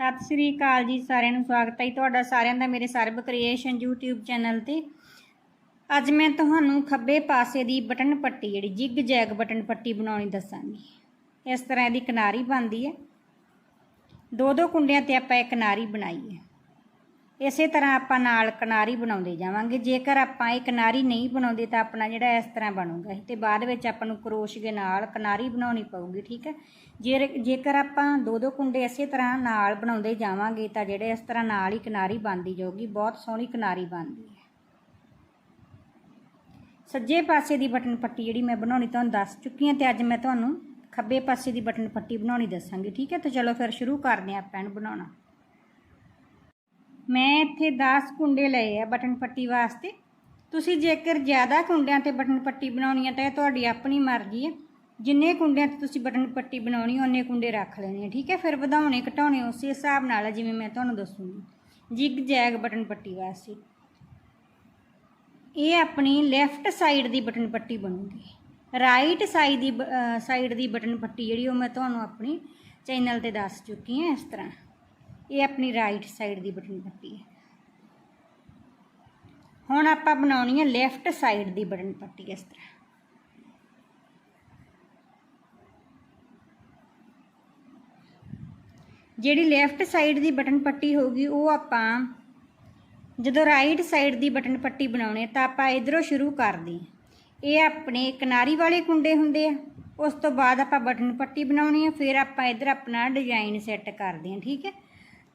ਸਤਿ ਸ੍ਰੀ ਅਕਾਲ ਜੀ ਸਾਰਿਆਂ ਨੂੰ, ਸਵਾਗਤ ਹੈ ਜੀ ਤੁਹਾਡਾ ਸਾਰਿਆਂ ਦਾ ਮੇਰੇ ਸਰਬ ਕ੍ਰੀਏਸ਼ਨ YouTube ਚੈਨਲ ਤੇ। ਅੱਜ ਮੈਂ ਤੁਹਾਨੂੰ ਖੱਬੇ ਪਾਸੇ ਦੀ ਬਟਨ ਪੱਟੀ, ਜਿਹੜੀ ਜਿਗ ਜੈਗ ਬਟਨ ਪੱਟੀ ਬਣਾਉਣੀ ਦੱਸਾਂਗੀ। ਇਸ ਤਰ੍ਹਾਂ ਇਹਦੀ ਕਿਨਾਰੀ ਬਣਦੀ ਹੈ। ਦੋ ਦੋ ਕੁੰਡਿਆਂ ਤੇ ਆਪਾਂ ਇਹ ਕਿਨਾਰੀ ਬਣਾਈ ਹੈ। ਇਸੇ ਤਰ੍ਹਾਂ ਆਪਾਂ ਨਾਲ ਕਿਨਾਰੀ ਬਣਾਉਂਦੇ ਜਾਵਾਂਗੇ। ਜੇਕਰ ਆਪਾਂ ਇਹ ਕਿਨਾਰੀ ਨਹੀਂ ਬਣਾਉਂਦੇ ਤਾਂ ਆਪਣਾ ਜਿਹੜਾ ਇਸ ਤਰ੍ਹਾਂ ਬਣੂਗਾ। ਤੇ ਬਾਅਦ ਵਿੱਚ ਆਪਾਂ ਨੂੰ ਕਰੋਸ਼ੀਏ ਨਾਲ ਕਿਨਾਰੀ ਬਣਾਉਣੀ ਪਊਗੀ, ਠੀਕ ਹੈ? ਜੇ ਜੇਕਰ ਆਪਾਂ ਦੋ ਦੋ ਕੁੰਡੇ ਇਸੇ ਤਰ੍ਹਾਂ ਨਾਲ ਬਣਾਉਂਦੇ ਜਾਵਾਂਗੇ ਤਾਂ ਜਿਹੜੇ ਇਸ ਤਰ੍ਹਾਂ ਨਾਲ ਹੀ ਕਿਨਾਰੀ ਬਣਦੀ ਜਾਊਗੀ। ਬਹੁਤ ਸੋਹਣੀ ਕਿਨਾਰੀ ਬਣਦੀ ਹੈ। ਸੱਜੇ ਪਾਸੇ ਦੀ ਬਟਨ ਪੱਟੀ ਜਿਹੜੀ ਮੈਂ ਬਣਾਉਣੀ ਤੁਹਾਨੂੰ ਦੱਸ ਚੁੱਕੀ ਹਾਂ ਤੇ ਅੱਜ ਮੈਂ ਤੁਹਾਨੂੰ ਖੱਬੇ ਪਾਸੇ ਦੀ ਬਟਨ ਪੱਟੀ ਬਣਾਉਣੀ ਦੱਸਾਂਗੀ, ਠੀਕ ਹੈ? ਤਾਂ ਚਲੋ ਫਿਰ ਸ਼ੁਰੂ ਕਰਦੇ ਹਾਂ ਆਪਾਂ ਇਹਨੂੰ ਬਣਾਉਣਾ। ਮੈਂ ਇੱਥੇ 10 ਕੁੰਡੇ ਲਏ ਆ ਬਟਨ ਪੱਟੀ ਵਾਸਤੇ। ਤੁਸੀਂ ਜੇਕਰ ਜ਼ਿਆਦਾ ਕੁੰਡਿਆਂ ਤੇ ਬਟਨ ਪੱਟੀ ਬਣਾਉਣੀ ਹੈ ਤਾਂ ਇਹ ਤੁਹਾਡੀ ਆਪਣੀ ਮਰਜ਼ੀ ਹੈ ਜਿੰਨੇ ਕੁੰਡਿਆਂ ਤੇ ਤੁਸੀਂ ਬਟਨ ਪੱਟੀ ਬਣਾਉਣੀ, ਉਹਨੇ ਕੁੰਡੇ ਰੱਖ ਲੈਣੇ ਆ, ਠੀਕ ਹੈ? ਫਿਰ ਵਧਾਉਣੇ, ਘਟਾਉਣੇ, ਉਸੇ ਹਿਸਾਬ ਨਾਲ ਹੈ ਜਿਵੇਂ ਮੈਂ ਤੁਹਾਨੂੰ ਦੱਸੂਗੀ। ਜਿਗ ਜੈਗ ਬਟਨ ਪੱਟੀ ਵਾਸਤੇ। ਇਹ ਆਪਣੀ ਲੈਫਟ ਸਾਈਡ ਦੀ ਬਟਨ ਪੱਟੀ ਬਣੂਗੀ। ਰਾਈਟ ਸਾਈਡ ਦੀ ਸਾਈਡ ਦੀ ਬਟਨ ਪੱਟੀ ਜਿਹੜੀ ਉਹ ਮੈਂ ਤੁਹਾਨੂੰ ਆਪਣੀ ਚੈਨਲ ਤੇ ਦੱਸ ਚੁੱਕੀ ਹਾਂ ਇਸ ਤਰ੍ਹਾਂ। ਇਹ ਆਪਣੀ ਰਾਈਟ ਸਾਈਡ ਦੀ ਬਟਨ ਪੱਟੀ ਹੈ। ਹੁਣ ਆਪਾਂ ਬਣਾਉਣੀ ਹੈ ਲੈਫਟ ਸਾਈਡ ਦੀ ਬਟਨ ਪੱਟੀ ਇਸ ਤਰ੍ਹਾਂ। ਜਿਹੜੀ ਲੈਫਟ ਸਾਈਡ ਦੀ ਬਟਨ ਪੱਟੀ ਹੋਊਗੀ, ਉਹ ਆਪਾਂ ਜਦੋਂ ਰਾਈਟ ਸਾਈਡ ਦੀ ਬਟਨ ਪੱਟੀ ਬਣਾਉਣੀ ਤਾਂ ਆਪਾਂ ਇਧਰੋਂ ਸ਼ੁਰੂ ਕਰਦੇ ਹਾਂ ਇਹ ਆਪਣੇ ਕਿਨਾਰੀ ਵਾਲੇ ਕੁੰਡੇ ਹੁੰਦੇ ਆ। ਉਸ ਤੋਂ ਬਾਅਦ ਆਪਾਂ ਬਟਨ ਪੱਟੀ ਬਣਾਉਣੀ ਹੈ, ਫਿਰ ਆਪਾਂ ਇਧਰ ਆਪਣਾ ਡਿਜ਼ਾਈਨ ਸੈੱਟ ਕਰਦੇ ਹਾਂ ਠੀਕ ਹੈ?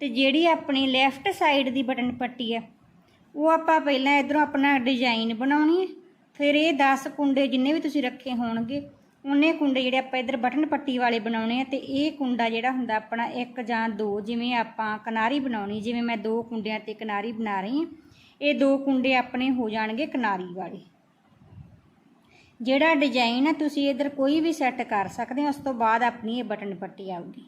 ਤੇ ਜਿਹੜੀ ਆਪਣੀ ਲੈਫਟ ਸਾਈਡ ਦੀ ਬਟਨ ਪੱਟੀ ਹੈ, ਉਹ ਆਪਾਂ ਪਹਿਲਾਂ ਇਧਰੋਂ ਆਪਣਾ ਡਿਜ਼ਾਈਨ ਬਣਾਉਣੀ ਹੈ। ਫਿਰ ਇਹ 10 ਕੁੰਡੇ ਜਿੰਨੇ ਵੀ ਤੁਸੀਂ ਰੱਖੇ ਹੋਣਗੇ, ਉਹਨੇ ਕੁੰਡੇ ਜਿਹੜੇ ਆਪਾਂ ਇਧਰ ਬਟਨ ਪੱਟੀ ਵਾਲੇ ਬਣਾਉਣੇ ਆ ਤੇ ਇਹ ਕੁੰਡਾ ਜਿਹੜਾ ਹੁੰਦਾ ਆਪਣਾ ਇੱਕ ਜਾਂ ਦੋ, ਜਿਵੇਂ ਆਪਾਂ ਕਿਨਾਰੀ ਬਣਾਉਣੀ, ਜਿਵੇਂ ਮੈਂ ਦੋ ਕੁੰਡਿਆਂ ਤੇ ਕਿਨਾਰੀ ਬਣਾ ਰਹੀ ਹਾਂ, ਇਹ ਦੋ ਕੁੰਡੇ ਆਪਣੇ ਹੋ ਜਾਣਗੇ ਕਿਨਾਰੀ ਵਾਲੇ। ਜਿਹੜਾ ਡਿਜ਼ਾਈਨ ਹੈ ਤੁਸੀਂ ਇਧਰ ਕੋਈ ਵੀ ਸੈੱਟ ਕਰ ਸਕਦੇ ਹੋ, ਉਸ ਤੋਂ ਬਾਅਦ ਆਪਣੀ ਇਹ ਬਟਨ ਪੱਟੀ ਆਊਗੀ।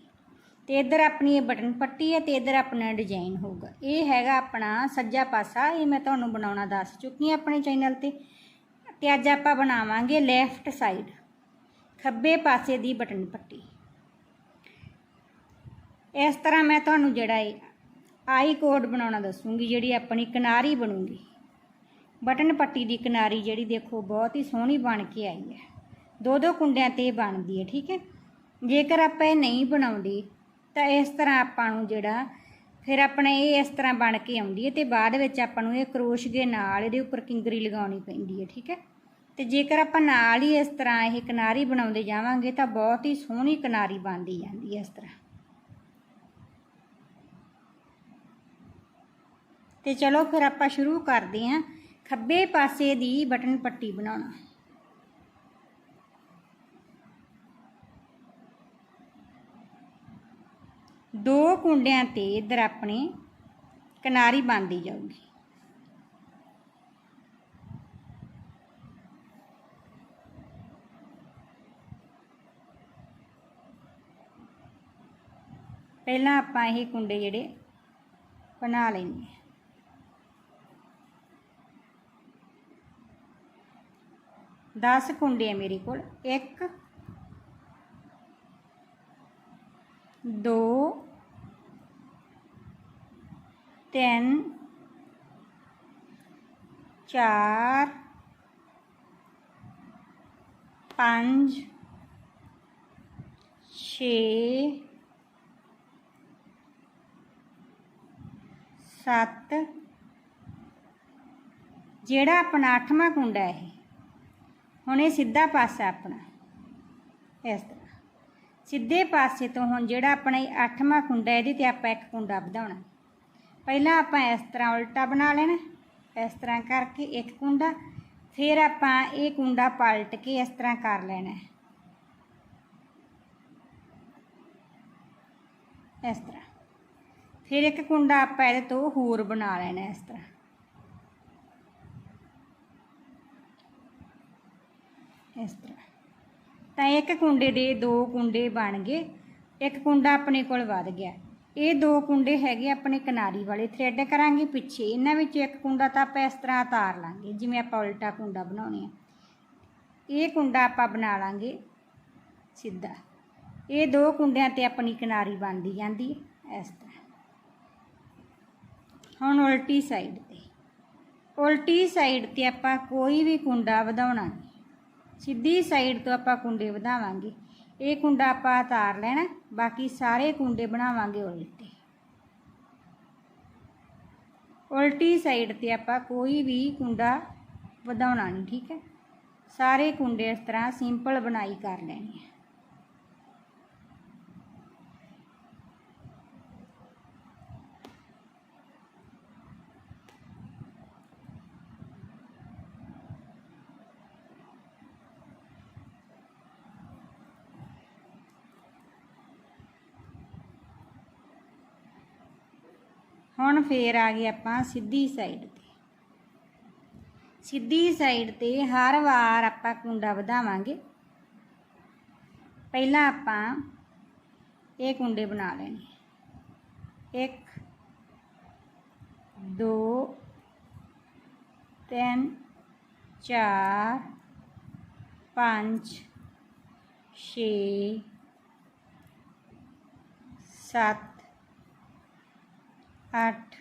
ਤੇ ਇਧਰ ਆਪਣੀ ਇਹ ਬਟਨ ਪੱਟੀ ਹੈ ਤੇ ਇਧਰ ਆਪਣਾ ਡਿਜ਼ਾਈਨ ਹੋਊਗਾ। ਇਹ ਹੈਗਾ ਆਪਣਾ ਸੱਜਾ ਪਾਸਾ, ਇਹ ਮੈਂ ਤੁਹਾਨੂੰ ਬਣਾਉਣਾ ਦੱਸ ਚੁੱਕੀ ਹਾਂ ਆਪਣੇ ਚੈਨਲ ਤੇ। ਤੇ ਅੱਜ ਆਪਾਂ ਬਣਾਵਾਂਗੇ ਲੈਫਟ ਸਾਈਡ ਖੱਬੇ ਪਾਸੇ ਦੀ ਬਟਨ ਪੱਟੀ। ਇਸ ਤਰ੍ਹਾਂ ਮੈਂ ਤੁਹਾਨੂੰ ਜਿਹੜਾ ਹੈ ਆਈ ਕੋਡ ਬਣਾਉਣਾ ਦੱਸੂਗੀ, ਜਿਹੜੀ ਆਪਣੀ ਕਿਨਾਰੀ ਬਣੂਗੀ। ਬਟਨ ਪੱਟੀ ਦੀ ਕਿਨਾਰੀ ਜਿਹੜੀ ਦੇਖੋ, ਬਹੁਤ ਹੀ ਸੋਹਣੀ ਬਣ ਕੇ ਆਈ ਹੈ। ਦੋ ਦੋ ਕੁੰਡਿਆਂ ਤੇ ਬਣਦੀ ਹੈ, ਠੀਕ ਹੈ? ਜੇਕਰ ਆਪਾਂ ਇਹ ਨਹੀਂ ਬਣਾਉਂਦੇ ਤਾਂ ਇਸ ਤਰ੍ਹਾਂ ਆਪਾਂ ਨੂੰ ਜਿਹੜਾ ਫਿਰ ਆਪਣਾ ਇਹ ਇਸ ਤਰ੍ਹਾਂ ਬਣ ਕੇ ਆਉਂਦੀ ਹੈ ਤੇ ਬਾਅਦ ਵਿੱਚ ਆਪਾਂ ਨੂੰ ਇਹ ਕਰੋਸ਼ ਦੇ ਨਾਲ ਇਹਦੇ ਉੱਪਰ ਕਿੰਗਰੀ ਲਗਾਉਣੀ ਪੈਂਦੀ ਹੈ, ਠੀਕ ਹੈ? ਤੇ ਜੇਕਰ ਆਪਾਂ ਨਾਲ ਹੀ ਇਸ ਤਰ੍ਹਾਂ ਇਹ ਕਿਨਾਰੀ ਬਣਾਉਂਦੇ ਜਾਵਾਂਗੇ ਤਾਂ ਬਹੁਤ ਹੀ ਸੋਹਣੀ ਕਿਨਾਰੀ ਬਣਦੀ ਜਾਂਦੀ ਹੈ ਇਸ ਤਰ੍ਹਾਂ। ਤੇ ਚਲੋ ਫਿਰ ਆਪਾਂ ਸ਼ੁਰੂ ਕਰਦੇ ਹਾਂ ਖੱਬੇ ਪਾਸੇ ਦੀ ਬਟਨ ਪੱਟੀ ਬਣਾਉਣਾ। ਦੋ ਕੁੰਡਿਆਂ ਤੇ ਇਧਰ ਆਪਣੇ ਕਿਨਾਰੀ ਬਣਦੀ ਜਾਊਗੀ। ਪਹਿਲਾਂ ਆਪਾਂ ਇਹ ਕੁੰਡੇ ਜਿਹੜੇ ਬਣਾ ਲੈਣੇ ਆ ਦਸ ਕੁੰਡੇ ਆ ਮੇਰੇ ਕੋਲ। ਇੱਕ, ਦੋ ਤਿੰਨ, ਚਾਰ, ਪੰਜ, ਛੇ, ਸੱਤ। ਜਿਹੜਾ ਆਪਣਾ ਅੱਠਵਾਂ ਕੁੰਡਾ ਹੈ ਹੁਣ ਇਹ ਸਿੱਧਾ ਪਾਸਾ ਆਪਣਾ। ਇਸ ਤਰ੍ਹਾਂ। ਸਿੱਧੇ ਪਾਸੇ ਤੋਂ ਹੁਣ ਜਿਹੜਾ ਆਪਣਾ ਇਹ ਅੱਠਵਾਂ ਕੁੰਡਾ, ਇਹਦੇ ਤੇ ਆਪਾਂ ਇੱਕ ਕੁੰਡਾ ਵਧਾਉਣਾ। ਪਹਿਲਾਂ ਆਪਾਂ ਇਸ ਤਰ੍ਹਾਂ ਉਲਟਾ ਬਣਾ ਲੈਣਾ, ਇਸ ਤਰ੍ਹਾਂ ਕਰਕੇ ਇੱਕ ਕੁੰਡਾ, ਫਿਰ ਆਪਾਂ ਇਹ ਕੁੰਡਾ ਪਲਟ ਕੇ ਇਸ ਤਰ੍ਹਾਂ ਕਰ ਲੈਣਾ। ਇਸ ਤਰ੍ਹਾਂ। ਫਿਰ ਇੱਕ ਕੁੰਡਾ ਆਪਾਂ ਇਹਦੇ ਤੋਂ ਹੋਰ ਬਣਾ ਲੈਣਾ ਇਸ ਤਰ੍ਹਾਂ। ਇਸ ਤਰ੍ਹਾਂ। ਤਾਂ ਇੱਕ ਕੁੰਡੇ ਦੇ ਦੋ ਕੁੰਡੇ ਬਣ ਗਏ, ਇੱਕ ਕੁੰਡਾ ਆਪਣੇ ਕੋਲ ਵੱਧ ਗਿਆ। ਇਹ ਦੋ ਕੁੰਡੇ ਹੈਗੇ ਆਪਣੇ ਕਿਨਾਰੀ ਵਾਲੇ ਥਰੈਡ ਕਰਾਂਗੇ ਪਿੱਛੇ। ਇਹਨਾਂ ਵਿੱਚੋਂ ਇੱਕ ਕੁੰਡਾ ਤਾਂ ਆਪਾਂ ਇਸ ਤਰ੍ਹਾਂ ਉਤਾਰ ਲਾਂਗੇ, ਜਿਵੇਂ ਆਪਾਂ ਉਲਟਾ ਕੁੰਡਾ ਬਣਾਉਣੇ ਆ। ਇਹ ਕੁੰਡਾ ਆਪਾਂ ਬਣਾ ਲਾਂਗੇ ਸਿੱਧਾ। ਇਹ ਦੋ ਕੁੰਡਿਆਂ ਤੇ ਆਪਣੀ ਕਿਨਾਰੀ ਬਣਦੀ ਜਾਂਦੀ ਹੈ ਇਸ ਤਰ੍ਹਾਂ। ਹੁਣ ਉਲਟੀ ਸਾਈਡ ਤੇ। ਉਲਟੀ ਸਾਈਡ ਤੇ ਆਪਾਂ ਕੋਈ ਵੀ ਕੁੰਡਾ ਵਧਾਉਣਾ ਸਿੱਧੀ ਸਾਈਡ ਤੋਂ ਆਪਾਂ ਕੁੰਡੇ ਵਧਾਵਾਂਗੇ। ਇਹ ਕੁੰਡਾ ਆਪਾਂ ਉਤਾਰ ਲੈਣਾ, ਬਾਕੀ ਸਾਰੇ ਕੁੰਡੇ ਬਣਾਵਾਂਗੇ ਉਲਟੇ। ਉਲਟੀ ਸਾਈਡ ਤੇ ਆਪਾਂ ਕੋਈ ਵੀ ਕੁੰਡਾ ਵਧਾਉਣਾ ਨਹੀਂ, ਠੀਕ ਹੈ? ਸਾਰੇ ਕੁੰਡੇ ਇਸ ਤਰ੍ਹਾਂ ਸਿੰਪਲ ਬਣਾਈ ਕਰ ਲੈਣੀ ਹੈ ਹੁਣ ਫੇਰ ਆ ਗਏ ਆਪਾਂ ਸਿੱਧੀ ਸਾਈਡ ਤੇ। ਸਿੱਧੀ ਸਾਈਡ ਤੇ ਹਰ ਵਾਰ ਆਪਾਂ ਕੁੰਡਾ ਵਧਾਵਾਂਗੇ। ਪਹਿਲਾਂ ਆਪਾਂ ਇਹ ਕੁੰਡੇ ਬਣਾ ਲੈਣੇ। ਇੱਕ, ਦੋ, ਤਿੰਨ, ਚਾਰ, ਪੰਜ, ਛੇ, ਸੱਤ ਅੱਠ।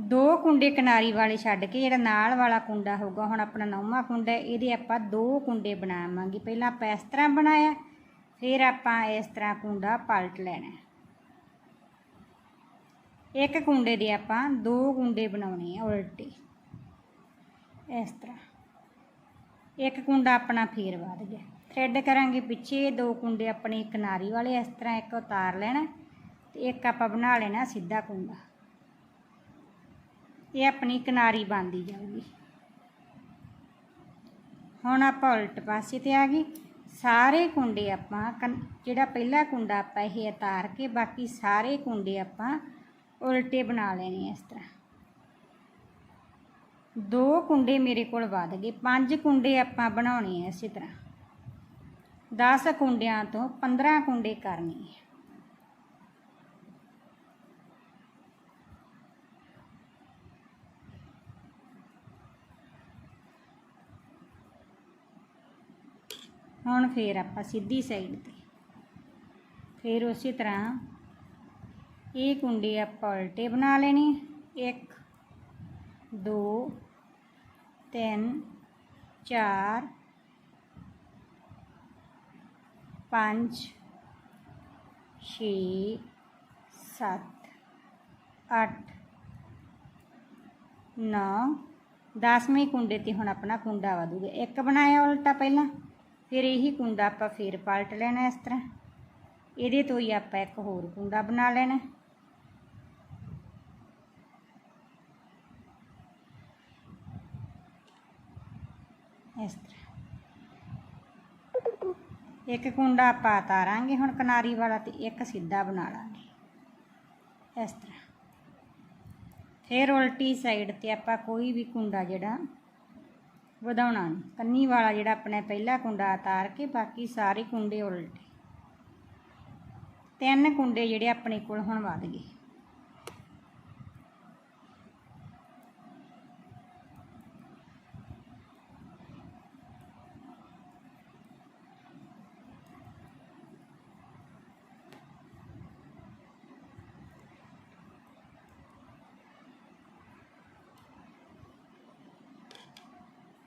ਦੋ ਕੁੰਡੇ ਕਿਨਾਰੀ ਵਾਲੇ ਛੱਡ ਕੇ ਜਿਹੜਾ ਨਾਲ ਵਾਲਾ ਕੁੰਡਾ ਹੋਊਗਾ, ਹੁਣ ਆਪਣਾ ਨੌਵਾਂ ਕੁੰਡਾ ਇਹਦੇ ਆਪਾਂ ਦੋ ਕੁੰਡੇ ਬਣਾਵਾਂਗੇ। ਪਹਿਲਾਂ ਆਪਾਂ ਇਸ ਤਰ੍ਹਾਂ ਬਣਾਇਆ, ਫਿਰ ਆਪਾਂ ਇਸ ਤਰ੍ਹਾਂ ਕੁੰਡਾ ਪਲਟ ਲੈਣਾ ਇੱਕ ਕੁੰਡੇ ਦੇ ਆਪਾਂ ਦੋ ਕੁੰਡੇ ਬਣਾਉਣੇ ਆ ਉਲਟੇ, ਇਸ ਤਰ੍ਹਾਂ। ਇੱਕ ਕੁੰਡਾ ਆਪਣਾ ਫੇਰ ਵੱਧ ਗਿਆ। ਥਰੈਡ ਕਰਾਂਗੇ ਪਿੱਛੇ, ਦੋ ਕੁੰਡੇ ਆਪਣੇ ਕਿਨਾਰੀ ਵਾਲੇ ਇਸ ਤਰ੍ਹਾਂ ਇੱਕ ਉਤਾਰ ਲੈਣਾ ਤੇ ਇੱਕ ਆਪਾਂ ਬਣਾ ਲੈਣਾ ਸਿੱਧਾ ਕੁੰਡਾ। ਇਹ ਆਪਣੀ ਕਿਨਾਰੀ ਬਣਦੀ ਜਾਊਗੀ। ਹੁਣ ਆਪਾਂ ਉਲਟ ਪਾਸੇ ਤੇ ਆ ਗਏ। ਸਾਰੇ ਕੁੰਡੇ ਆਪਾਂ ਕਨ- ਜਿਹੜਾ ਪਹਿਲਾ ਕੁੰਡਾ ਆਪਾਂ ਇਹ ਉਤਾਰ ਕੇ ਬਾਕੀ ਸਾਰੇ ਕੁੰਡੇ ਆਪਾਂ ਉਲਟੇ ਬਣਾ ਲੈਣੇ ਇਸ ਤਰ੍ਹਾਂ। ਦੋ ਕੁੰਡੇ ਮੇਰੇ ਕੋਲ ਵੱਧ ਗਏ। ਪੰਜ ਕੁੰਡੇ ਆਪਾਂ ਬਣਾਉਣੇ ਆ ਇਸੇ ਤਰ੍ਹਾਂ। 10 ਕੁੰਡਿਆਂ ਤੋਂ 15 ਕੁੰਡੇ ਕਰਨੇ ਆ। ਹੁਣ ਫੇਰ ਆਪਾਂ ਸਿੱਧੀ ਸਾਈਡ ਤੇ। ਫਿਰ ਉਸੇ ਤਰ੍ਹਾਂ ਇਹ ਕੁੰਡੇ ਆਪਾਂ ਉਲਟੇ ਬਣਾ ਲੈਣੇ 1 2 3 4 5 6 7 8 9 ਦਸਵੇਂ ਕੁੰਡੇ ਤੇ ਹੁਣ ਆਪਣਾ ਕੁੰਡਾ ਵਧੂਗਾ। ਇੱਕ ਬਣਾਇਆ ਉਲਟਾ ਪਹਿਲਾਂ। ਫਿਰ ਇਹੀ ਕੁੰਡਾ ਆਪਾਂ ਫੇਰ ਪਲਟ ਲੈਣਾ ਇਸ ਤਰ੍ਹਾਂ। ਇਹਦੇ ਤੋਂ ਹੀ ਆਪਾਂ ਇੱਕ ਹੋਰ ਕੁੰਡਾ ਬਣਾ ਲੈਣਾ। ਇਸ ਤਰ੍ਹਾਂ। ਇੱਕ ਕੁੰਡਾ ਆਪਾਂ ਉਤਾਰਾਂਗੇ ਹੁਣ ਕਿਨਾਰੀ ਵਾਲਾ ਤੇ ਇੱਕ ਸਿੱਧਾ ਬਣਾ ਲਾਂਗੇ। ਇਸ ਤਰ੍ਹਾਂ। ਫਿਰ ਉਲਟੀ ਸਾਈਡ ਤੇ ਆਪਾਂ ਕੋਈ ਵੀ ਕੁੰਡਾ ਜਿਹੜਾ ਵਧਾਉਣਾ ਨਹੀਂ ਕੰਨੀ ਵਾਲਾ ਜਿਹੜਾ ਆਪਣੇ ਪਹਿਲਾ ਕੁੰਡਾ ਉਤਾਰ ਕੇ ਬਾਕੀ ਸਾਰੇ ਕੁੰਡੇ ਉਲਟੇ। ਤਿੰਨ ਕੁੰਡੇ ਜਿਹੜੇ ਆਪਣੇ ਕੋਲ ਹੁਣ ਵੱਧ ਗਏ।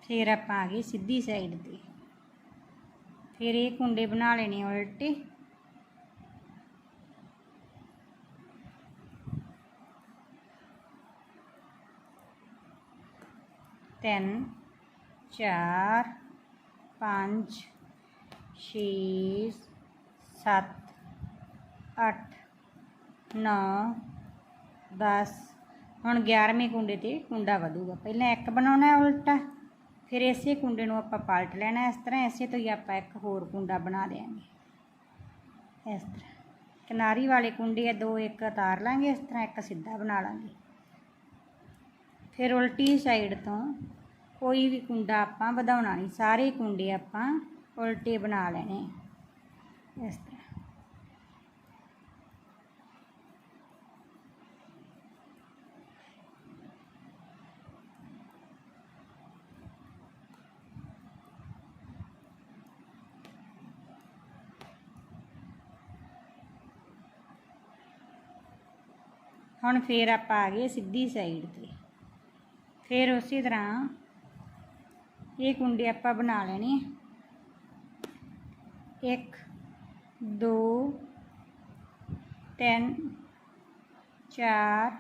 ਫਿਰ ਆਪਾਂ ਆ ਗਏ ਸਿੱਧੀ ਸਾਈਡ ਤੇ। ਫਿਰ ਇਹ ਕੁੰਡੇ ਬਣਾ ਲੈਣੇ ਉਲਟੇ। ਤਿੰਨ, ਚਾਰ, ਪੰਜ, ਛੇ, ਸੱਤ, ਅੱਠ, ਨੌ, ਦਸ। ਹੁਣ 11ਵੇਂ ਕੁੰਡੇ ਤੇ ਕੁੰਡਾ ਵਧੂਗਾ। ਪਹਿਲਾਂ ਇੱਕ ਬਣਾਉਣਾ ਉਲਟਾ। ਫਿਰ ਇਸੇ ਕੁੰਡੇ ਨੂੰ ਆਪਾਂ ਪਲਟ ਲੈਣਾ, ਇਸ ਤਰ੍ਹਾਂ ਇਸੇ ਤੋਂ ਹੀ ਆਪਾਂ ਇੱਕ ਹੋਰ ਕੁੰਡਾ ਬਣਾ ਦੇਵਾਂਗੇ ਇਸ ਤਰ੍ਹਾਂ। ਕਿਨਾਰੀ ਵਾਲੇ ਕੁੰਡੇ ਆ, ਦੋ ਇੱਕ ਉਤਾਰ ਲਾਂਗੇ, ਇਸ ਤਰ੍ਹਾਂ ਇੱਕ ਸਿੱਧਾ ਬਣਾ ਲਾਂਗੇ। ਫਿਰ ਉਲਟੀ ਸਾਈਡ ਤੋਂ ਕੋਈ ਵੀ ਕੁੰਡਾ ਆਪਾਂ ਵਧਾਉਣਾ ਨਹੀਂ, ਸਾਰੇ ਕੁੰਡੇ ਆਪਾਂ ਉਲਟੇ ਬਣਾ ਲੈਣੇ ਇਸ ਤਰ੍ਹਾਂ ਹੁਣ ਫੇਰ ਆਪਾਂ ਆ ਗਏ ਸਿੱਧੀ ਸਾਈਡ ਤੇ ਫੇਰ ਉਸੇ ਤਰ੍ਹਾਂ ਇਹ ਕੁੰਡੇ ਆਪਾਂ ਬਣਾ ਲੈਣੇ ਆ। ਇੱਕ, ਦੋ, ਤਿੰਨ, ਚਾਰ,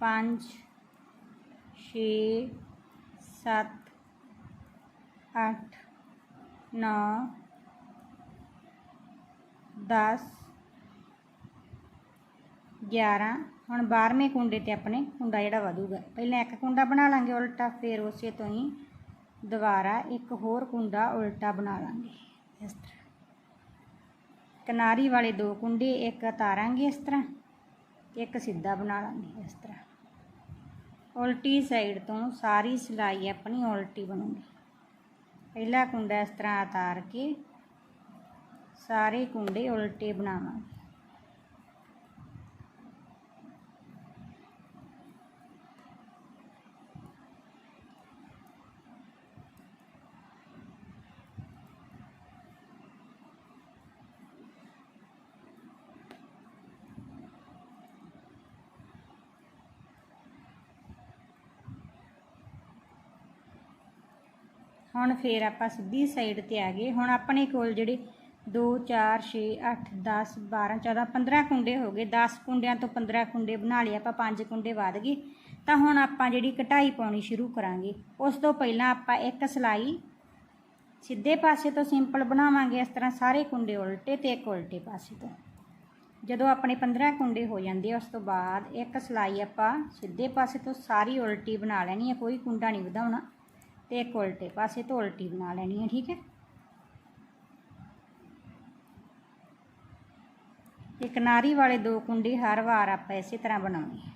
ਪੰਜ, ਛੇ, ਸੱਤ, ਅੱਠ, ਨੌ, ਦਸ 11 ਹੁਣ 12ਵੇਂ ਕੁੰਡੇ ਤੇ ਆਪਣੇ ਕੁੰਡਾ ਜਿਹੜਾ ਵਧੂਗਾ। ਪਹਿਲਾਂ ਇੱਕ ਕੁੰਡਾ ਬਣਾ ਲਾਂਗੇ, ਉਲਟਾ ਫਿਰ ਉਸੇ ਤੋਂ ਹੀ ਦੁਬਾਰਾ ਇੱਕ ਹੋਰ ਕੁੰਡਾ ਉਲਟਾ ਬਣਾ ਲਾਂਗੇ। ਇਸ ਤਰ੍ਹਾਂ। ਕਿਨਾਰੀ ਵਾਲੇ ਦੋ ਕੁੰਡੇ, ਇੱਕ ਉਤਾਰਾਂਗੇ ਇਸ ਤਰ੍ਹਾਂ, ਇੱਕ ਸਿੱਧਾ ਬਣਾ ਲਾਂਗੇ ਇਸ ਤਰ੍ਹਾਂ। ਉਲਟੀ ਸਾਈਡ ਤੋਂ ਸਾਰੀ ਸਿਲਾਈ ਆਪਣੀ ਉਲਟੀ ਬਣੂਗੀ। ਪਹਿਲਾ ਕੁੰਡਾ ਇਸ ਤਰ੍ਹਾਂ ਉਤਾਰ ਕੇ ਸਾਰੇ ਕੁੰਡੇ ਉਲਟੇ ਬਣਾਵਾਂਗੇ। ਹੁਣ ਫੇਰ ਆਪਾਂ ਸਿੱਧੀ ਸਾਈਡ ਤੇ ਆ ਗਏ। ਹੁਣ ਆਪਣੇ ਕੋਲ ਜਿਹੜੇ 2 4 6 8 10 12 14 15 ਕੁੰਡੇ ਹੋ ਗਏ। 10 ਕੁੰਡਿਆਂ ਤੋਂ 15 ਕੁੰਡੇ ਬਣਾ ਲਏ। ਆਪਾਂ 5 ਕੁੰਡੇ ਵੱਧ ਗਏ। ਤਾਂ ਹੁਣ ਆਪਾਂ ਜਿਹੜੀ ਕਟਾਈ ਪਾਉਣੀ ਸ਼ੁਰੂ ਕਰਾਂਗੇ। ਉਸ ਤੋਂ ਪਹਿਲਾਂ ਆਪਾਂ ਇੱਕ ਸਲਾਈ ਸਿੱਧੇ ਪਾਸੇ ਤੋਂ ਸਿੰਪਲ ਬਣਾਵਾਂਗੇ। ਇਸ ਤਰ੍ਹਾਂ ਸਾਰੇ ਕੁੰਡੇ ਉਲਟੇ ਤੇ ਇੱਕ ਉਲਟੇ ਪਾਸੇ ਤੋਂ। ਜਦੋਂ ਆਪਣੇ 15 ਕੁੰਡੇ ਹੋ ਜਾਂਦੇ ਆ, ਉਸ ਤੋਂ ਬਾਅਦ ਇੱਕ ਸਲਾਈ ਆਪਾਂ ਸਿੱਧੇ ਪਾਸੇ ਤੋਂ ਸਾਰੀ ਉਲਟੀ ਬਣਾ ਲੈਣੀ ਹੈ ਕੋਈ ਕੁੰਡਾ ਨਹੀਂ ਵਧਾਉਣਾ। ਤੇ ਇੱਕ ਉਲਟੇ ਪਾਸੇ ਤੋਂ ਉਲਟੀ ਬਣਾ ਲੈਣੀ ਹੈ ਠੀਕ ਹੈ ਤੇ ਕਿਨਾਰੀ ਵਾਲੇ ਦੋ ਕੁੰਡੇ ਹਰ ਵਾਰ ਆਪਾਂ ਇਸੇ ਤਰ੍ਹਾਂ ਬਣਾਉਣੇ ਆ।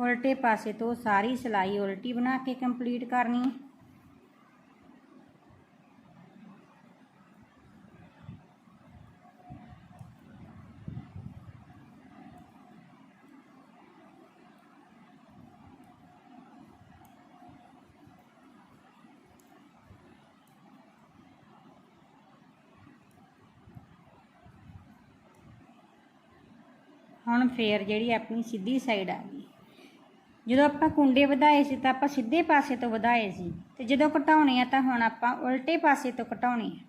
ਉਲਟੇ ਪਾਸੇ ਤੋਂ ਸਾਰੀ ਸਿਲਾਈ ਉਲਟੀ ਬਣਾ ਕੇ ਕੰਪਲੀਟ ਕਰਨੀ ਹੈ ਹੁਣ ਫੇਰ ਜਿਹੜੀ ਆਪਣੀ ਸਿੱਧੀ ਸਾਈਡ ਆ ਗਈ। ਜਦੋਂ ਆਪਾਂ ਕੁੰਡੇ ਵਧਾਏ ਸੀ ਤਾਂ ਆਪਾਂ ਸਿੱਧੇ ਪਾਸੇ ਤੋਂ ਵਧਾਏ ਸੀ ਤੇ ਜਦੋਂ ਘਟਾਉਣੇ ਆ ਤਾਂ ਹੁਣ ਆਪਾਂ ਉਲਟੇ ਪਾਸੇ ਤੋਂ ਘਟਾਉਣੇ ਆ।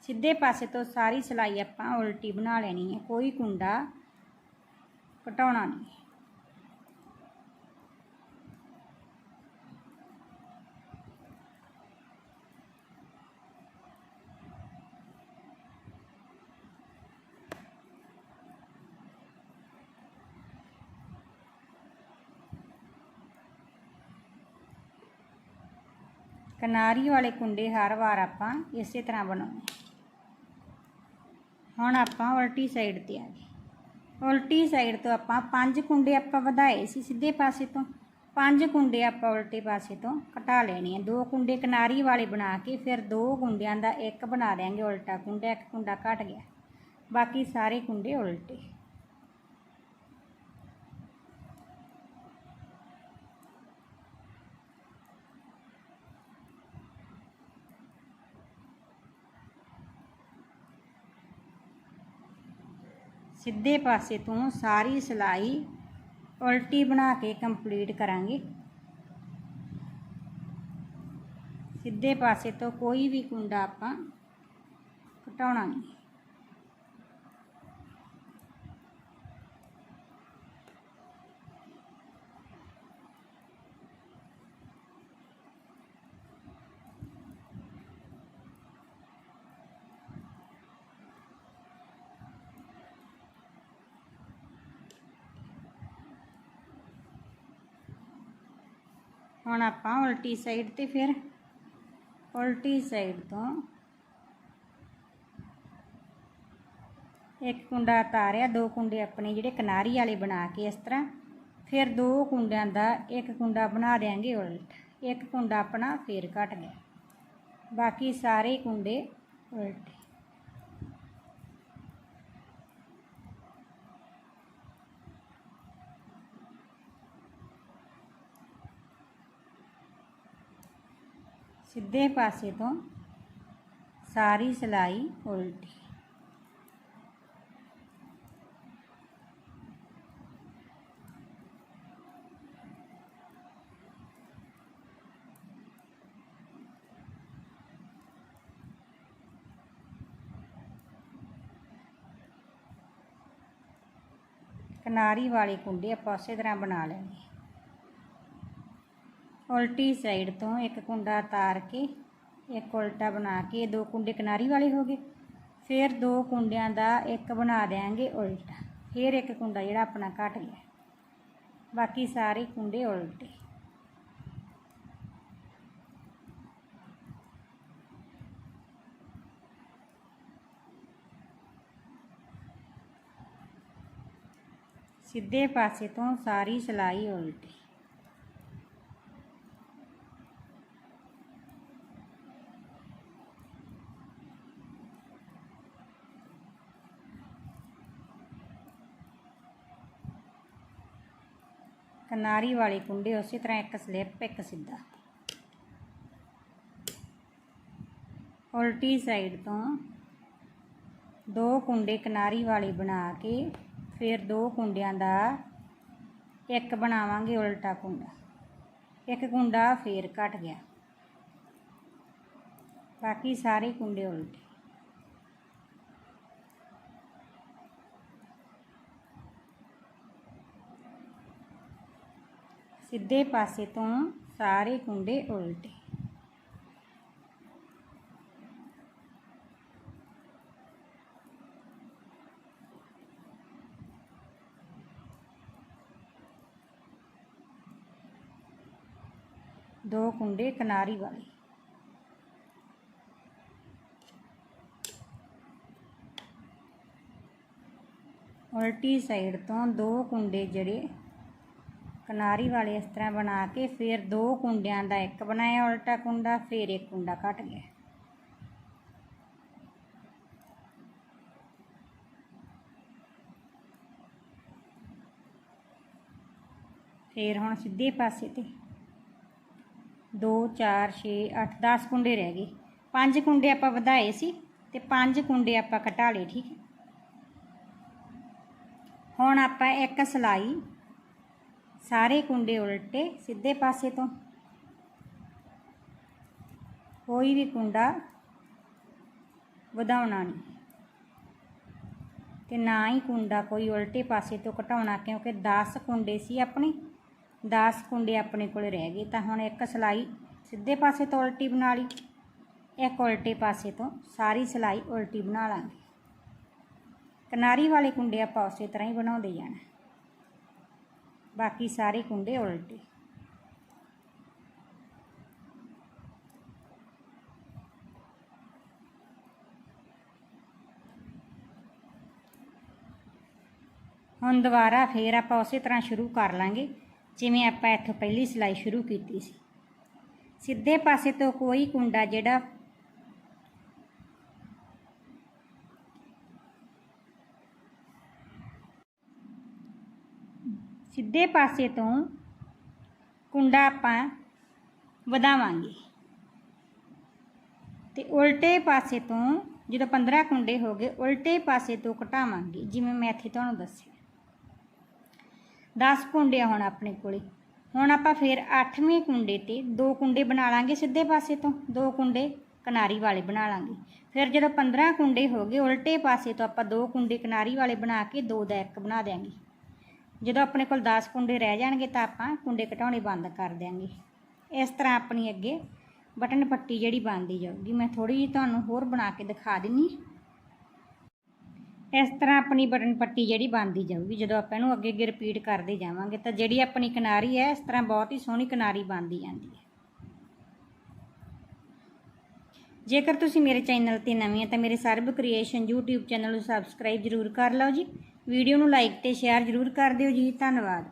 ਸਿੱਧੇ ਪਾਸੇ ਤੋਂ ਸਾਰੀ ਸਿਲਾਈ ਆਪਾਂ ਉਲਟੀ ਬਣਾ ਲੈਣੀ ਹੈ ਕੋਈ ਕੁੰਡਾ ਘਟਾਉਣਾ ਨਹੀਂ। ਕਿਨਾਰੀ ਵਾਲੇ ਕੁੰਡੇ ਹਰ ਵਾਰ ਆਪਾਂ ਇਸੇ ਤਰ੍ਹਾਂ ਬਣਾਉਣੇ ਹੁਣ ਆਪਾਂ ਉਲਟੀ ਸਾਈਡ ਤੇ ਆ ਗਏ। ਉਲਟੀ ਸਾਈਡ ਤੋਂ ਆਪਾਂ ਪੰਜ ਕੁੰਡੇ ਆਪਾਂ ਵਧਾਏ ਸੀ ਸਿੱਧੇ ਪਾਸੇ ਤੋਂ। ਪੰਜ ਕੁੰਡੇ ਆਪਾਂ ਉਲਟੇ ਪਾਸੇ ਤੋਂ ਘਟਾ ਲੈਣੇ ਆ। ਦੋ ਕੁੰਡੇ ਕਿਨਾਰੀ ਵਾਲੇ ਬਣਾ ਕੇ ਫਿਰ ਦੋ ਕੁੰਡਿਆਂ ਦਾ ਇੱਕ ਬਣਾ ਦਿਆਂਗੇ, ਉਲਟਾ ਕੁੰਡਾ, ਇੱਕ ਕੁੰਡਾ ਘਟ ਗਿਆ। ਬਾਕੀ ਸਾਰੇ ਕੁੰਡੇ ਉਲਟੇ। ਸਿੱਧੇ ਪਾਸੇ ਤੋਂ ਸਾਰੀ ਸਿਲਾਈ ਉਲਟੀ ਬਣਾ ਕੇ ਕੰਪਲੀਟ ਕਰਾਂਗੇ। ਸਿੱਧੇ ਪਾਸੇ ਤੋਂ ਕੋਈ ਵੀ ਕੁੰਡਾ ਆਪਾਂ ਘਟਾਉਣਾ ਨਹੀਂ। ਹੁਣ ਆਪਾਂ ਉਲਟੀ ਸਾਈਡ ਤੇ ਫਿਰ ਉਲਟੀ ਸਾਈਡ ਤੋਂ ਇੱਕ ਕੁੰਡਾ ਉਤਾਰਿਆ, ਦੋ ਕੁੰਡੇ ਆਪਣੇ ਜਿਹੜੇ ਕਿਨਾਰੀ ਵਾਲੇ ਬਣਾ ਕੇ ਇਸ ਤਰ੍ਹਾਂ। ਫਿਰ ਦੋ ਕੁੰਡਿਆਂ ਦਾ ਇੱਕ ਕੁੰਡਾ ਬਣਾ ਦੇਾਂਗੇ ਉਲਟ, ਇੱਕ ਕੁੰਡਾ ਆਪਣਾ ਫੇਰ ਘਟ ਗਿਆ ਬਾਕੀ ਸਾਰੇ ਕੁੰਡੇ ਉਲਟੇ। ਸਿੱਧੇ ਪਾਸੇ ਤੋਂ ਸਾਰੀ ਸਿਲਾਈ ਉਲਟੀ। ਕਨਾਰੀ ਵਾਲੇ ਕੁੰਡੇ ਆਪਾਂ ਉਸੇ ਤਰ੍ਹਾਂ ਬਣਾ ਲੈਣੇ ਉਲਟੀ ਸਾਈਡ ਤੋਂ ਇੱਕ ਕੁੰਡਾ ਤਾਰ ਕੇ, ਇੱਕ ਉਲਟਾ ਬਣਾ ਕੇ ਦੋ ਕੁੰਡੇ ਕਿਨਾਰੀ ਵਾਲੇ ਹੋ ਗਏ। ਫਿਰ ਦੋ ਕੁੰਡਿਆਂ ਦਾ ਇੱਕ ਬਣਾ ਦੇਾਂਗੇ ਉਲਟਾ। ਫਿਰ ਇੱਕ ਕੁੰਡਾ ਜਿਹੜਾ ਆਪਣਾ ਘਟ ਗਿਆ। ਬਾਕੀ ਸਾਰੇ ਕੁੰਡੇ ਉਲਟੇ। ਸਿੱਧੇ ਪਾਸੇ ਤੋਂ ਸਾਰੀ ਸਲਾਈ ਉਲਟੀ। ਕਿਨਾਰੀ ਵਾਲੇ ਕੁੰਡੇ ਉਸੇ ਤਰ੍ਹਾਂ ਇੱਕ ਸਲਿੱਪ, ਇੱਕ ਸਿੱਧਾ। ਉਲਟੀ ਸਾਈਡ ਤੋਂ ਦੋ ਕੁੰਡੇ ਕਿਨਾਰੀ ਵਾਲੇ ਬਣਾ ਕੇ ਫਿਰ ਦੋ ਕੁੰਡਿਆਂ ਦਾ ਇੱਕ ਬਣਾਵਾਂਗੇ ਉਲਟਾ ਕੁੰਡਾ। ਇੱਕ ਕੁੰਡਾ ਫੇਰ ਘਟ ਗਿਆ। ਬਾਕੀ ਸਾਰੇ ਕੁੰਡੇ ਉਲਟੇ। ਸਿੱਧੇ ਪਾਸੇ ਤੋਂ ਸਾਰੇ ਕੁੰਡੇ ਉਲਟੇ। ਦੋ ਕੁੰਡੇ ਕਿਨਾਰੀ ਵਾਲੇ। ਉਲਟੀ ਸਾਈਡ ਤੋਂ ਦੋ ਕੁੰਡੇ ਜਿਹੜੇ ਕਿਨਾਰੀ ਵਾਲੇ ਇਸ ਤਰ੍ਹਾਂ ਬਣਾ ਕੇ ਫਿਰ ਦੋ ਕੁੰਡਿਆਂ ਦਾ ਇੱਕ ਬਣਾਇਆ, ਉਲਟਾ ਕੁੰਡਾ, ਫਿਰ ਇੱਕ ਕੁੰਡਾ ਕੱਟ ਗਿਆ। ਫਿਰ ਹੁਣ ਸਿੱਧੇ ਪਾਸੇ ਤੇ 2 4 6 8 10 ਕੁੰਡੇ ਰਹਿ ਗਏ। ਪੰਜ ਕੁੰਡੇ ਆਪਾਂ ਵਧਾਏ ਸੀ ਤੇ ਪੰਜ ਕੁੰਡੇ ਆਪਾਂ ਘਟਾ ਲਏ, ਠੀਕ ਹੈ। ਹੁਣ ਆਪਾਂ ਇੱਕ ਸਲਾਈ ਸਾਰੇ ਕੁੰਡੇ ਉਲਟੇ ਸਿੱਧੇ ਪਾਸੇ ਤੋਂ। ਕੋਈ ਵੀ ਕੁੰਡਾ ਵਧਾਉਣਾ ਨਹੀਂ। ਤੇ ਨਾ ਹੀ ਕੁੰਡਾ ਕੋਈ ਉਲਟੇ ਪਾਸੇ ਤੋਂ ਘਟਾਉਣਾ, ਕਿਉਂਕਿ 10 ਕੁੰਡੇ ਸੀ ਆਪਣੇ 10 ਕੁੰਡੇ ਆਪਣੇ ਕੋਲ ਰਹਿ ਗਏ, ਤਾਂ ਹੁਣ ਇੱਕ ਸਲਾਈ ਸਿੱਧੇ ਪਾਸੇ ਤੋਂ ਉਲਟੀ ਬਣਾ ਲਈ, ਇੱਕ ਉਲਟੇ ਪਾਸੇ ਤੋਂ ਸਾਰੀ ਸਲਾਈ ਉਲਟੀ ਬਣਾ ਲਾਂਗੇ। ਕਿਨਾਰੀ ਵਾਲੇ ਕੁੰਡੇ ਆਪਾਂ ਉਸੇ ਤਰ੍ਹਾਂ ਹੀ ਬਣਾਉਂਦੇ ਜਾਣਾ। ਬਾਕੀ ਸਾਰੇ ਕੁੰਡੇ ਉਲਟੇ। ਹੁਣ ਦੁਬਾਰਾ ਫੇਰ ਆਪਾਂ ਉਸੇ ਤਰ੍ਹਾਂ ਸ਼ੁਰੂ ਕਰ ਲਾਂਗੇ, ਜਿਵੇਂ ਆਪਾਂ ਇੱਥੋਂ ਪਹਿਲੀ ਸਿਲਾਈ ਸ਼ੁਰੂ ਕੀਤੀ ਸੀ। ਸਿੱਧੇ ਪਾਸੇ ਤੋਂ ਕੋਈ ਕੁੰਡਾ ਜਿਹੜਾ ਸਿੱਧੇ ਪਾਸੇ ਤੋਂ ਕੁੰਡਾ ਆਪਾਂ ਵਧਾਵਾਂਗੇ। ਤੇ ਉਲਟੇ ਪਾਸੇ ਤੋਂ ਜਦੋਂ 15 ਕੁੰਡੇ ਹੋ ਗਏ, ਉਲਟੇ ਪਾਸੇ ਤੋਂ ਘਟਾਵਾਂਗੇ, ਜਿਵੇਂ ਮੈਂ ਇੱਥੇ ਤੁਹਾਨੂੰ ਦੱਸਿਆ। 10 ਕੁੰਡੇ ਆ ਹੁਣ ਆਪਣੇ ਕੋਲੇ। ਹੁਣ ਆਪਾਂ ਫਿਰ 8ਵੇਂ ਕੁੰਡੇ ਤੇ ਦੋ ਕੁੰਡੇ ਬਣਾ ਲਾਂਗੇ ਸਿੱਧੇ ਪਾਸੇ ਤੋਂ, ਦੋ ਕੁੰਡੇ ਕਿਨਾਰੀ ਵਾਲੇ ਬਣਾ ਲਾਂਗੇ। ਫਿਰ ਜਦੋਂ 15 ਕੁੰਡੇ ਹੋ ਗਏ, ਉਲਟੇ ਪਾਸੇ ਤੋਂ ਆਪਾਂ ਦੋ ਕੁੰਡੇ ਕਿਨਾਰੀ ਵਾਲੇ ਬਣਾ ਕੇ ਦੋ ਦਾ ਇੱਕ ਬਣਾ ਦਿਆਂਗੇ। ਜਦੋਂ ਆਪਣੇ ਕੋਲ 10 ਕੁੰਡੇ ਰਹਿ ਜਾਣਗੇ ਤਾਂ ਆਪਾਂ ਕੁੰਡੇ ਘਟਾਉਣੇ ਬੰਦ ਕਰ ਦਿਆਂਗੇ। ਇਸ ਤਰ੍ਹਾਂ ਆਪਣੀ ਅੱਗੇ ਬਟਨ ਪੱਟੀ ਜਿਹੜੀ ਬਣਦੀ ਜਾਊਗੀ, ਮੈਂ ਥੋੜੀ ਜਿਹੀ ਤੁਹਾਨੂੰ ਹੋਰ ਬਣਾ ਕੇ ਦਿਖਾ ਦਿੰਨੀ ਇਸ ਤਰ੍ਹਾਂ ਆਪਣੀ ਬਟਨ ਪੱਟੀ ਜਿਹੜੀ ਬਣਦੀ ਜਾਊਗੀ, ਜਦੋਂ ਆਪਾਂ ਇਹਨੂੰ ਅੱਗੇ ਅੱਗੇ ਰਿਪੀਟ ਕਰਦੇ ਜਾਵਾਂਗੇ ਤਾਂ ਜਿਹੜੀ ਆਪਣੀ ਕਿਨਾਰੀ ਹੈ, ਇਸ ਤਰ੍ਹਾਂ ਬਹੁਤ ਹੀ ਸੋਹਣੀ ਕਿਨਾਰੀ ਬਣਦੀ ਜਾਂਦੀ ਹੈ। ਜੇਕਰ ਤੁਸੀਂ ਮੇਰੇ ਚੈਨਲ ਤੇ ਨਵੇਂ ਹੋ ਤਾਂ ਮੇਰੇ ਸਰਬ ਕ੍ਰੀਏਸ਼ਨ YouTube ਚੈਨਲ ਨੂੰ ਸਬਸਕ੍ਰਾਈਬ ਜ਼ਰੂਰ ਕਰ ਲਓ ਜੀ। ਵੀਡੀਓ ਨੂੰ ਲਾਈਕ ਤੇ ਸ਼ੇਅਰ ਜ਼ਰੂਰ ਕਰ ਦਿਓ ਜੀ ਧੰਨਵਾਦ।